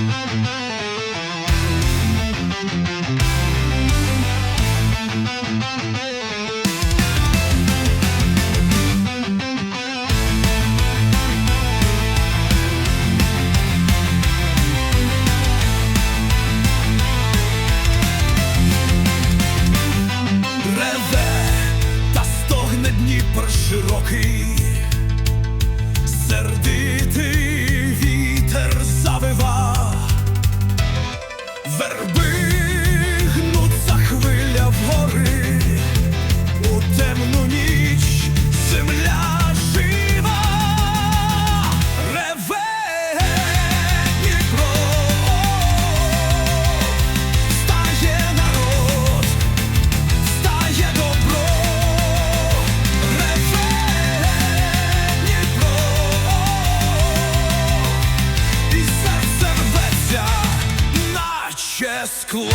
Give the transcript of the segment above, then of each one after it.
Música наче скло.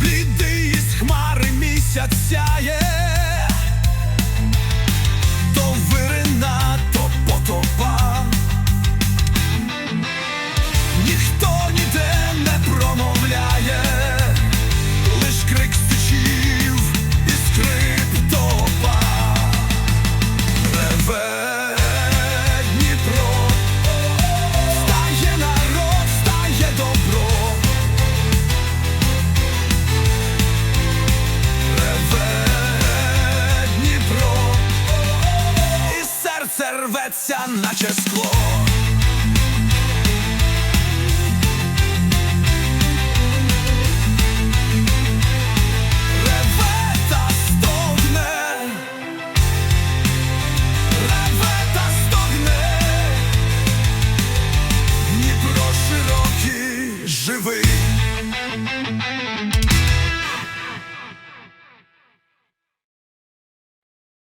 Блідий із хмари місяць сяє рветься, наче скло.